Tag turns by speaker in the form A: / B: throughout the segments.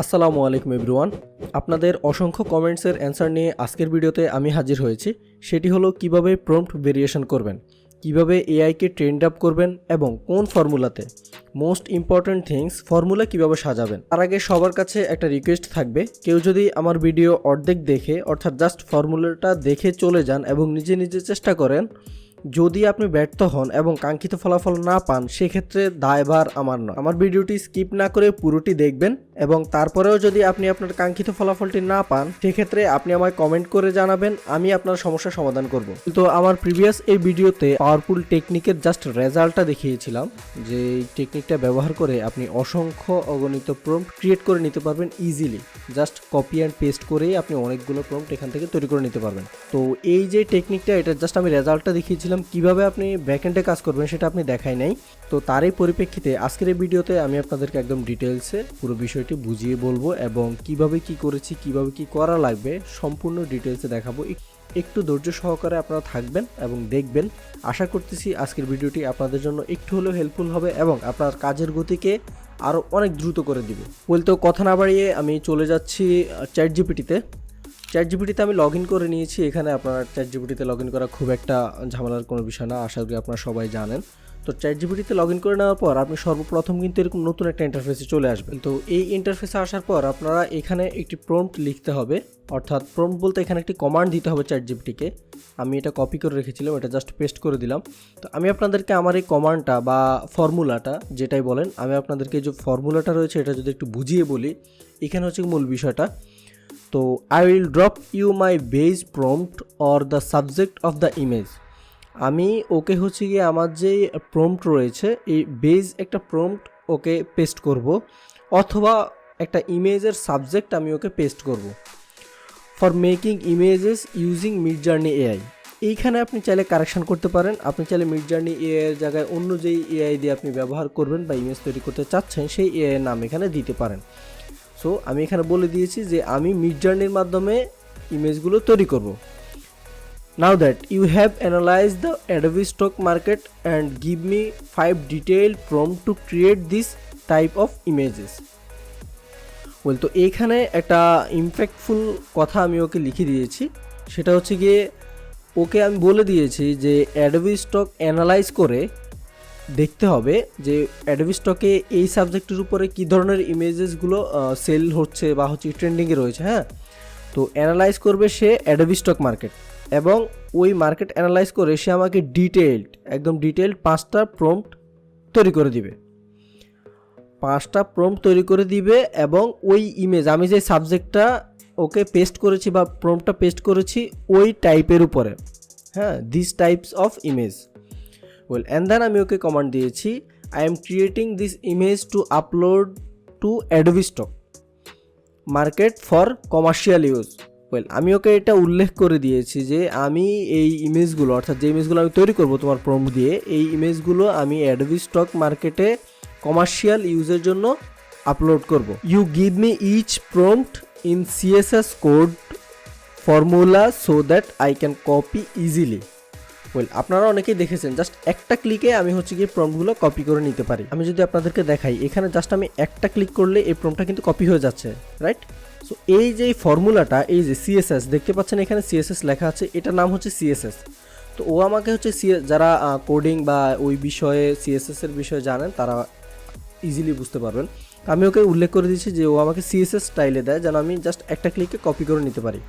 A: আসসালামু আলাইকুম এভরিওয়ান। আপনাদের অসংখ্য কমেন্টসের অ্যান্সার নিয়ে আজকের ভিডিওতে আমি হাজির হয়েছি। সেটি হলো কীভাবে প্রম্পট ভেরিয়েশন করবেন, কীভাবে এআইকে ট্রেন্ড আপ করবেন এবং কোন ফর্মুলাতে মোস্ট ইম্পর্ট্যান্ট থিংস ফর্মুলা কীভাবে সাজাবেন। তার আগে সবার কাছে একটা রিকোয়েস্ট থাকবে। কেউ যদি আমার ভিডিও অর্ধেক দেখে, অর্থাৎ জাস্ট ফর্মুলাটা দেখে চলে যান এবং নিজে নিজে চেষ্টা করেন, যদি আপনি ব্যর্থ হন এবং কাঙ্ক্ষিত ফলাফল না পান, সেক্ষেত্রে দায়ভার আমার নয়। আমার ভিডিওটি স্কিপ না করে পুরোটি দেখবেন। এবং তারপরেও যদি আপনি আপনার কাঙ্ক্ষিত ফলাফলটি না পান, সেক্ষেত্রে আপনি আমায় কমেন্ট করে জানাবেন, আমি আপনার সমস্যার সমাধান করব। তো আমার প্রিভিয়াস এই ভিডিওতে পাওয়ারফুল টেকনিকের জাস্ট রেজাল্টটা দেখিয়েছিলাম, যে এই টেকনিকটা ব্যবহার করে আপনি অসংখ্য অগণিত প্রম্পট ক্রিয়েট করে নিতে পারবেন easily just copy and paste করেই আপনি অনেকগুলো প্রম্পট এখান থেকে তৈরি করে নিতে পারবেন। তো এই যে টেকনিকটা এটা জাস্ট আমি রেজাল্টটা দেখিয়েছিলাম, কীভাবে আপনি ব্যাকএন্ডে কাজ করবেন সেটা আপনি দেখাই নাই। তো তারই পরিপ্রেক্ষিতে আজকের এই ভিডিওতে আমি আপনাদেরকে একদম ডিটেলসে পুরো বিষয়টি বুঝিয়ে বলব এবং কীভাবে কি করেছি, কীভাবে কি করা লাগবে সম্পূর্ণ ডিটেলসে দেখাবো। একটু ধৈর্য সহকারে আপনারা থাকবেন এবং দেখবেন। আশা করতেছি আজকের ভিডিওটি আপনাদের জন্য একটু হলেও হেল্পফুল হবে এবং আপনার কাজের গতিকে আরও অনেক দ্রুত করে দিবে। বলতে কথা না বাড়িয়ে আমি চলে যাচ্ছি চ্যাট জিপিটিতে চ্যাট জিপিটিতে আমি লগ ইন করে নিয়েছি। এখানে আপনার চ্যাট জিপিটিতে লগ ইন করা খুব একটা ঝামেলার কোনো বিষয় না। আশা করি আপনারা সবাই জানেন। তো চ্যাট জিপিটিতে লগ ইন করে নেওয়ার পর আপনি সর্বপ্রথম কিন্তু এরকম নতুন একটা ইন্টারফেসে চলে আসবেন। তো এই ইন্টারফেসে আসার পর আপনারা এখানে একটি প্রম্পট লিখতে হবে। অর্থাৎ প্রম্পট বলতে এখানে একটি কমান্ড দিতে হবে চ্যাট জিপিটিকে আমি এটা কপি করে রেখেছিলাম, এটা জাস্ট পেস্ট করে দিলাম। তো আমি আপনাদেরকে আমার এই কমান্ডটা বা ফর্মুলাটা যেটাই বলেন, আমি আপনাদেরকে যে ফর্মুলাটা রয়েছে এটা যদি একটু বুঝিয়ে বলি, এখানে হচ্ছে মূল বিষয়টা। তো I will drop you my base prompt or the subject of the image আমি ওকে হচ্ছে গিয়ে আমার যে প্রম্পট রয়েছে, এই বেজ একটা প্রম্পট ওকে পেস্ট করব, অথবা একটা ইমেজের সাবজেক্ট আমি ওকে পেস্ট করব। For making images using Midjourney AI এইখানে আপনি চাইলে কারেকশন করতে পারেন, আপনি চাইলে মিড জার্নি এআই এর জায়গায় অন্য যেই এআই দিয়ে আপনি ব্যবহার করবেন বা ইমেজ তৈরি করতে চাচ্ছেন, সেই এআই এর নাম এখানে দিতে পারেন। সো আমি এখানে বলে দিয়েছি যে আমি মিড জার্নির মাধ্যমে ইমেজগুলো তৈরি করব। Now that you have analyze the Adobe stock market and give me five detail prompt to create this type of images well তো এইখানে একটা ইমপ্যাক্টফুল কথা আমি ওকে লিখে দিয়েছি। সেটা হচ্ছে গিয়ে, ওকে আমি বলে দিয়েছি যে অ্যাডোবি স্টক অ্যানালাইজ করে দেখতে হবে যে অ্যাডোবি স্টকে এই সাবজেক্টের উপরে কী ধরনের ইমেজেসগুলো সেল হচ্ছে বা হচ্ছে ট্রেন্ডিংয়ে রয়েছে হ্যাঁ? তো অ্যানালাইজ করবে সে অ্যাডোবি স্টক মার্কেট এবং ওই মার্কেট অ্যানালাইজ করে সে আমাকে ডিটেইলড একদম ডিটেইলড পাঁচটা প্রম্পট তৈরি করে দিবে। পাঁচটা প্রম্পট তৈরি করে দিবে এবং ওই ইমেজ আমি যে সাবজেক্টটা ওকে পেস্ট করেছি বা প্রম্পটটা পেস্ট করেছি, ওই টাইপের উপরে। হ্যাঁ this types of image well and then আমি ওকে কমান্ড দিয়েছি I am creating this image to upload to Adobe stock market for commercial use well আমি ওকে এটা উল্লেখ করে দিয়েছি যে আমি এই ইমেজগুলো, অর্থাৎ যে ইমেজগুলো আমি তৈরি করব তোমার প্রম্পট দিয়ে, এই ইমেজগুলো আমি অ্যাডোবি স্টক মার্কেটে কমার্শিয়াল ইউজের জন্য আপলোড করব। You give me each prompt in CSS code formula so that I can copy easily well আপনারা অনেকেই দেখেছেন জাস্ট একটা ক্লিকে আমি হচ্ছে গিয়ে প্রম্পটগুলো কপি করে নিতে পারি। আমি যদি আপনাদেরকে দেখাই, এখানে জাস্ট আমি একটা ক্লিক করলে এই প্রম্পটটা কিন্তু কপি হয়ে যাচ্ছে রাইট সো এই যে ফর্মুলাটা এই যে সিএসএস দেখতে পাচ্ছেন এখানে সিএসএস লেখা আছে, এটার নাম হচ্ছে সিএসএস তো ও আমাকে হচ্ছে সি- যারা কোডিং বা ওই বিষয়ে সিএসএস এর বিষয়ে জানেন, তারা ইজিলি বুঝতে পারবেন। আমি ওকে উল্লেখ করে দিয়েছি যে ও আমাকে সিএসএস স্টাইলে দেয়, যেন আমি জাস্ট একটা ক্লিকে কপি করে নিতে পারি।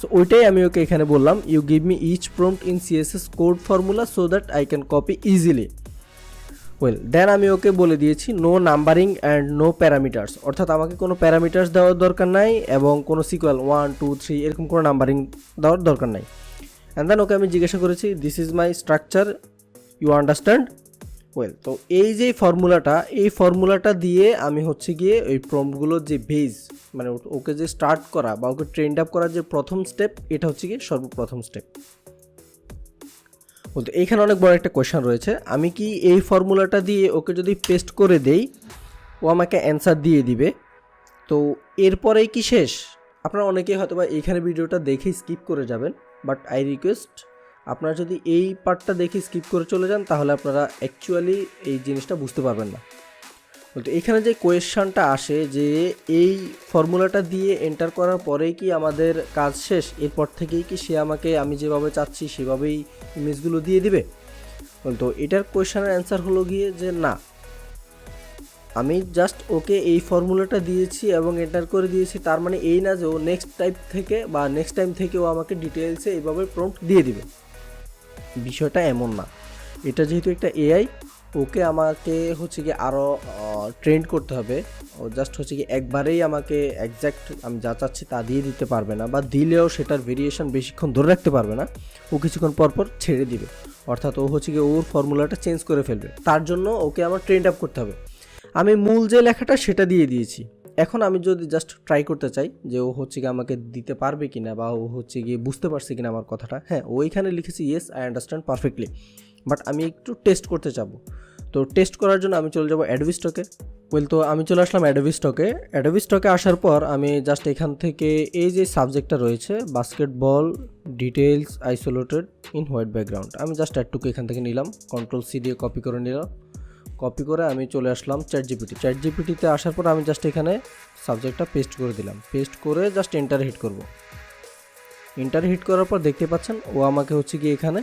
A: সো ওইটাই আমি ওকে এখানে বললাম you give me each prompt in CSS code formula so that I can copy easily well then আমি ওকে বলে দিয়েছি no numbering and no parameters অর্থাৎ আমাকে কোনো প্যারামিটার্স দেওয়ার দরকার নাই এবং কোনো সিকুয়াল ওয়ান টু থ্রি এরকম কোনো নাম্বারিং দেওয়ার দরকার নাই। অ্যান্ড দেন ওকে আমি জিজ্ঞাসা করেছি this is my structure you understand well তো এই যে ফর্মুলাটা এই ফর্মুলাটা দিয়ে আমি হচ্ছে গিয়ে ওই প্রম্পটগুলোর যে বেজ মানে ওকে যে স্টার্ট করা বা ওকে ট্রেন্ড আপ করার যে প্রথম স্টেপ এটা হচ্ছে গিয়ে সর্বপ্রথম স্টেপ বলতে এইখানে অনেক বড় একটা কোয়েশ্চেন রয়েছে। আমি কি এই ফর্মুলাটা দিয়ে ওকে যদি পেস্ট করে দেই, ও আমাকে অ্যান্সার দিয়ে দিবে? তো এরপরেই কি শেষ? আপনারা অনেকেই হয়তো বা এইখানে ভিডিওটা দেখে স্কিপ করে যাবেন বাট আই রিকোয়েস্ট আপনারা যদি এই পার্টটা দেখে স্কিপ করে চলে যান, তাহলে আপনারা অ্যাকচুয়ালি এই জিনিসটা বুঝতে পারবেন না। বলতে এখানে যে কোয়েশ্চানটা আসে যে এই ফর্মুলাটা দিয়ে এন্টার করার পরেই কি আমাদের কাজ শেষ? এরপর থেকেই কি সে আমাকে আমি যেভাবে চাচ্ছি সেভাবেই ইমেজগুলো দিয়ে দিবে? তো এটার কোয়েশ্চানের অ্যান্সার হলো গিয়ে যে না। আমি জাস্ট ওকে এই ফর্মুলাটা দিয়েছি এবং এন্টার করে দিয়েছি, তার মানে এই না যে ও নেক্সট টাইপ থেকে বা নেক্সট টাইম থেকে ও আমাকে ডিটেলসে এইভাবে প্রম্পট দিয়ে দিবে। বিষয়টা এমন না। এটা যেহেতু একটা এআই ওকে আমাকে হচ্ছে কি আরও ট্রেন্ড করতে হবে। ও জাস্ট হচ্ছে কি একবারেই আমাকে একজ্যাক্ট আমি যা চাচ্ছি তা দিয়ে দিতে পারবে না বা দিলেও সেটার ভেরিয়েশন বেশিক্ষণ ধরে রাখতে পারবে না। ও কিছুক্ষণ পর পর ছেড়ে দিবে। অর্থাৎ ও হচ্ছে কি ওর ফর্মুলাটা চেঞ্জ করে ফেলবে। তার জন্য ওকে আমার ট্রেন্ড আপ করতে হবে। আমি মূল যে লেখাটা সেটা দিয়ে দিয়েছি। এখন আমি যদি জাস্ট ট্রাই করতে চাই যে ও হচ্ছে গিয়ে আমাকে দিতে পারবে কিনা বা ও হচ্ছে গিয়ে বুঝতে পারছে কিনা আমার কথাটা হ্যাঁ ওইখানে লিখেছি yes I understand perfectly but আমি একটু টেস্ট করতে চাবো তো টেস্ট করার জন্য আমি চলে যাব অ্যাডোবি স্টকে ওয়েল তো আমি চলে আসলাম অ্যাডোবি স্টকে অ্যাডোবি স্টকে আসার পর আমি জাস্ট এখান থেকে এই যে সাবজেক্টটা রয়েছে basketball details isolated in white background আমি জাস্ট একটুকু এখান থেকে নিলাম কন্ট্রোল সি দিয়ে কপি করে নিলাম। কপি করে আমি চলে আসলাম চ্যাট জিপিটি চ্যাট জিপিটিতে আসার পর আমি জাস্ট এখানে সাবজেক্টটা পেস্ট করে দিলাম। পেস্ট করে জাস্ট এন্টার হিট করব। এন্টার হিট করার পর দেখতে পাচ্ছেন ও আমাকে হচ্ছে কি এখানে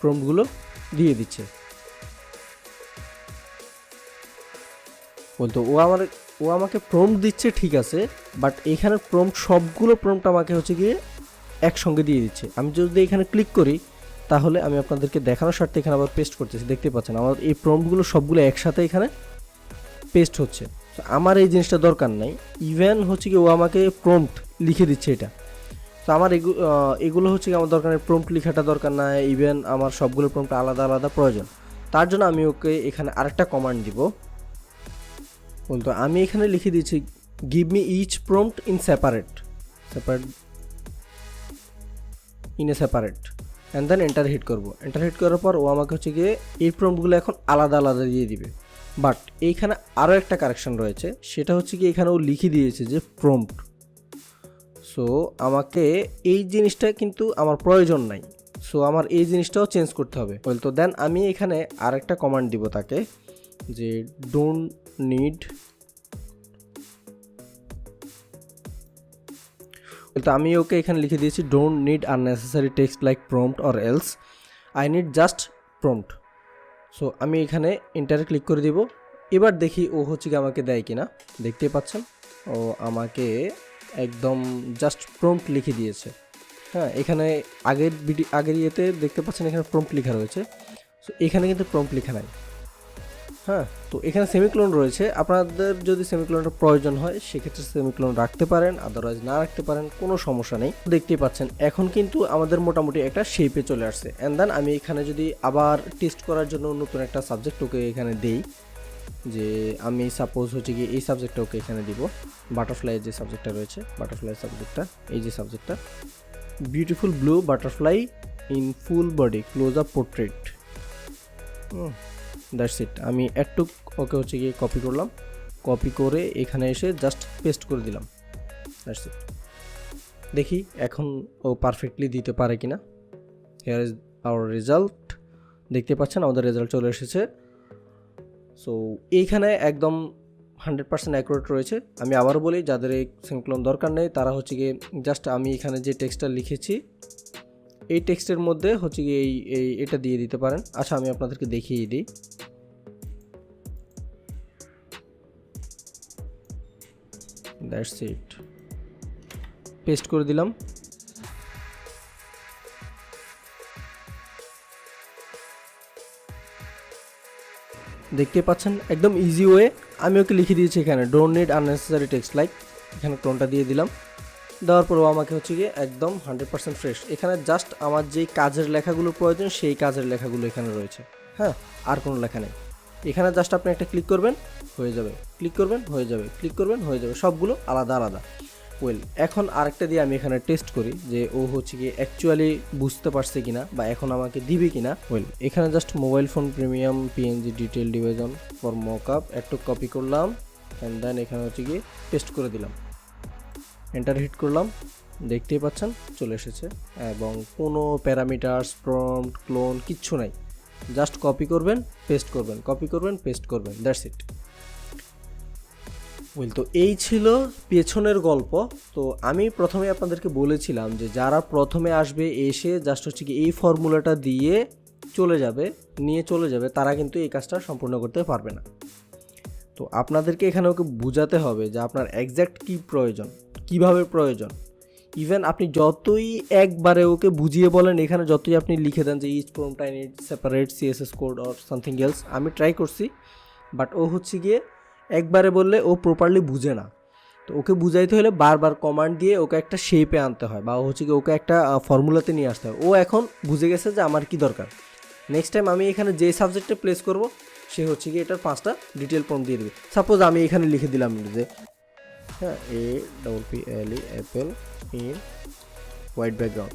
A: প্রম্পটগুলো দিয়ে দিচ্ছে। বলতো, ও আমার, ও আমাকে প্রম্পট দিচ্ছে, ঠিক আছে বাট এখানে প্রম্পট সবগুলো প্রম্পট আমাকে হচ্ছে গিয়ে একসঙ্গে দিয়ে দিচ্ছে। আমি যদি এখানে ক্লিক করি, তাহলে আমি আপনাদেরকে দেখানোর স্বার্থে এখানে আবার পেস্ট করতেছি, দেখতে পাচ্ছেন, আমার এই প্রম্পটগুলো সবগুলো একসাথে এখানে পেস্ট হচ্ছে। আমার এই জিনিসটা দরকার নাই ইভেন হচ্ছে কি ও আমাকে প্রম্পট লিখে দিচ্ছে এটা। তো আমার এগুলো হচ্ছে আমার দরকার নেই প্রম্পট লেখাটা দরকার না ইভেন আমার সবগুলো প্রম্পট আলাদা আলাদা প্রয়োজন। তার জন্য আমি ওকে এখানে আরেকটা কমান্ড দিব। বলতো আমি এখানে লিখে দিয়েছি give me each prompt in separate separate in a separate and then enter hit করব। এন্টার হিট করার পর ও আমাকে হচ্ছে গিয়ে এই প্রম্পটগুলো এখন আলাদা আলাদা দিয়ে দিবে। বাট এইখানে আরও একটা কারেকশন রয়েছে, সেটা হচ্ছে কি এখানে ও লিখে দিয়েছে যে প্রম্পট সো আমাকে এই জিনিসটা কিন্তু আমার প্রয়োজন নাই। সো আমার এই জিনিসটাও চেঞ্জ করতে হবে। ওয়েল তো দেন আমি এখানে আরেকটা কমান্ড দিব তাকে, যে ডোন্ট নিড তো আমি ওকে এখানে লিখে দিয়েছি don't need unnecessary text like prompt or else I need just prompt so আমি এখানে ইন্টারে ক্লিক করে দিব। এবার দেখি ও হচ্ছে কি আমাকে দেয় কিনা। দেখতেই পাচ্ছেন, ও আমাকে একদম জাস্ট প্রম্পট লিখে দিয়েছে। হ্যাঁ এখানে আগের ভিডিও আগের ইয়েতে দেখতে পাচ্ছেন এখানে প্রম্পট লেখা রয়েছে। সো এখানে কিন্তু প্রম্পট লেখা নাই। হ্যাঁ তো এখানে সেমিক্লোন রয়েছে। আপনাদের যদি সেমিক্লোনটা প্রয়োজন হয়, সেক্ষেত্রে সেমিক্লোন রাখতে পারেন আদারওয়াইজ না রাখতে পারেন, কোনো সমস্যা নেই। দেখতেই পাচ্ছেন, এখন কিন্তু আমাদের মোটামুটি একটা শেপে চলে আসছে। অ্যান্ড দেন আমি এখানে যদি আবার টেস্ট করার জন্য নতুন একটা সাবজেক্ট ওকে এখানে দেই। যে আমি সাপোজ হচ্ছে কি এই সাবজেক্টটা ওকে এখানে দিব। বাটারফ্লাই যে সাবজেক্টটা রয়েছে বাটারফ্লাই সাবজেক্টটা এই যে সাবজেক্টটা beautiful blue butterfly in full body close up portrait that's it আমি একটু ওকে হচ্ছে গিয়ে কপি করলাম। কপি করে এখানে এসে জাস্ট পেস্ট করে দিলাম। দ্যাটস ইট দেখি এখন ও পারফেক্টলি দিতে পারে কি না হেয়ার ইজ আওয়ার রেজাল্ট দেখতে পাচ্ছেন আমাদের রেজাল্ট চলে এসেছে। সো এইখানে একদম হান্ড্রেড পার্সেন্ট অ্যাকুরেট রয়েছে। আমি আবারও বলি, যাদের এই সিনক্লোন দরকার নেই, তারা হচ্ছে গিয়ে জাস্ট আমি এখানে যে টেক্সটটা লিখেছি, এই টেক্সটের মধ্যে হচ্ছে গিয়ে এই এই, এটা দিয়ে দিতে পারেন। আচ্ছা আমি আপনাদেরকে দেখিয়ে দিই। দ্যাটস ইট পেস্ট করে দিলাম। দেখতে পাচ্ছেন, একদম ইজি ওয়ে আমি ওকে লিখে দিয়েছি এখানে don't need unnecessary text like এখানে টোনটা দিয়ে দিলাম। দেওয়ার পর ও আমাকে হচ্ছে গিয়ে একদম হান্ড্রেড পার্সেন্ট ফ্রেশ এখানে জাস্ট আমার যেই কাজের লেখাগুলো প্রয়োজন, সেই কাজের লেখাগুলো এখানে রয়েছে। হ্যাঁ আর কোনো লেখা নেই। এখানে জাস্ট আপনি একটা ক্লিক করবেন, হয়ে যাবে। ক্লিক করবেন, হয়ে যাবে। ক্লিক করবেন, হয়ে যাবে। সবগুলো আলাদা আলাদা। ওয়েল এখন আরেকটা দিয়ে আমি এখানে টেস্ট করি যে ও হচ্ছে কি অ্যাকচুয়ালি বুঝতে পারছে কিনা বা এখন আমাকে দিবে কিনা। ওয়েল এখানে just mobile phone premium PNG detail division for mockup একটু কপি করলাম অ্যান্ড দেন এখানে হচ্ছে গিয়ে পেস্ট করে দিলাম। এন্টার হিট করলাম, দেখতেই পাচ্ছেন, চলে এসেছে। এবং কোনো প্যারামিটার্স প্রম্পট ক্লোন কিচ্ছু নাই। জাস্ট কপি করবেন পেস্ট করবেন কপি করবেন পেস্ট করবেন দ্যাটস ইট ওয়েল তো এই ছিল পেছনের গল্প। তো আমি প্রথমে আপনাদেরকে বলেছিলাম যে যারা প্রথমে আসবে এসে জাস্ট হচ্ছে কি এই ফর্মুলাটা দিয়ে চলে যাবে, নিয়ে চলে যাবে, তারা কিন্তু এই কাজটা সম্পূর্ণ করতে পারবে না। তো আপনাদেরকে এখানে ওকে বোঝাতে হবে যে আপনার এক্স্যাক্ট কী প্রয়োজন, কীভাবে প্রয়োজন। ইভেন আপনি যতই একবারে ওকে বুঝিয়ে বলেন, এখানে যতই আপনি লিখে দেন যে each prompt in it separate CSS code or something else আমি ট্রাই করছি। বাট ও হচ্ছে গিয়ে একবারে বললে ও প্রপারলি বুঝে না। তো ওকে বুঝাইতে হলে বারবার কমান্ড দিয়ে ওকে একটা শেপে আনতে হয় বা হচ্ছে কি ওকে একটা ফর্মুলাতে নিয়ে আসতে হয়। ও এখন বুঝে গেছে যে আমার কি দরকার। নেক্সট টাইম আমি এখানে যে সাবজেক্টে প্লেস করব, সে হচ্ছে কি এটার পাঁচটা ডিটেল ফর্ম দিয়ে দেবে। সাপোজ আমি এখানে লিখে দিলাম যে হ্যাঁ a double P L E apple in white background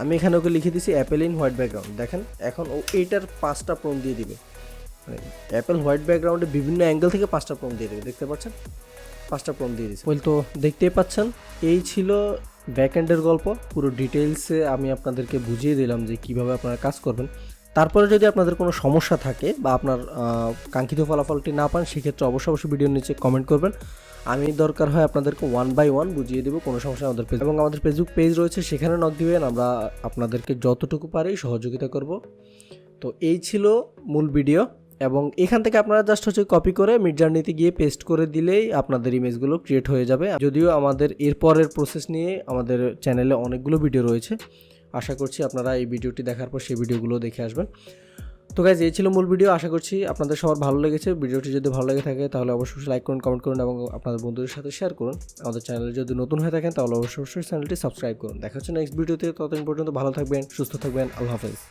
A: আমি এখানে ওকে লিখে দিছি অ্যাপেল ইন হোয়াইট ব্যাকগ্রাউন্ড দেখেন, এখন ও এইটার পাঁচটা প্রম দিয়ে দিবে। মানে অ্যাপেল হোয়াইট ব্যাকগ্রাউন্ডে বিভিন্ন অ্যাঙ্গেল থেকে পাঁচটা প্রম দিয়ে দেবে। দেখতে পাচ্ছেন? পাঁচটা প্রম দিয়ে দিচ্ছে ওয়েল তো, দেখতেই পাচ্ছেন? এই ছিল ব্যাকএন্ডের গল্প। পুরো ডিটেলসে আমি আপনাদেরকে বুঝিয়ে দিলাম যে কীভাবে আপনারা কাজ করবেন। তারপরে যদি আপনাদের কোনো সমস্যা থাকে বা আপনার কাঙ্ক্ষিত ফলাফলটি না পান, সেক্ষেত্রে অবশ্যই অবশ্যই ভিডিওর নিচে কমেন্ট করবেন। আমি দরকার হয় আপনাদেরকে ওয়ান বাই ওয়ান বুঝিয়ে দেবো কোনো সমস্যা আমাদের পেজ এবং আমাদের ফেসবুক পেজ রয়েছে, সেখানে নক দিবেন। আমরা আপনাদেরকে যতটুকু পারি সহযোগিতা করব। তো এই ছিল মূল ভিডিও এবং এখান থেকে আপনারা জাস্ট হচ্ছে কপি করে মিড জার্নিতে গিয়ে পেস্ট করে দিলেই আপনাদের ইমেজগুলো ক্রিয়েট হয়ে যাবে। যদিও আমাদের এরপরের প্রসেস নিয়ে আমাদের চ্যানেলে অনেকগুলো ভিডিও রয়েছে। আশা করছি আপনারা এই ভিডিওটি দেখার পর সেই ভিডিওগুলো দেখে আসবেন। তো গাইজ এই ছিল মূল ভিডিও। আশা করছি আপনাদের সবার ভালো লেগেছে। ভিডিওটি যদি ভালো লেগে থাকে, তাহলে অবশ্যই লাইক করুন কমেন্ট করুন এবং আপনাদের বন্ধুদের সাথে শেয়ার করুন। আমাদের চ্যানেলে যদি নতুন হয়ে থাকেন, তাহলে অবশ্যই অবশ্যই চ্যানেলটি সাবস্ক্রাইব করুন। দেখা হচ্ছে নেক্সট ভিডিওতে ততদিন পর্যন্ত ভালো থাকবেন, সুস্থ থাকবেন। আল্লাহ হাফেজ।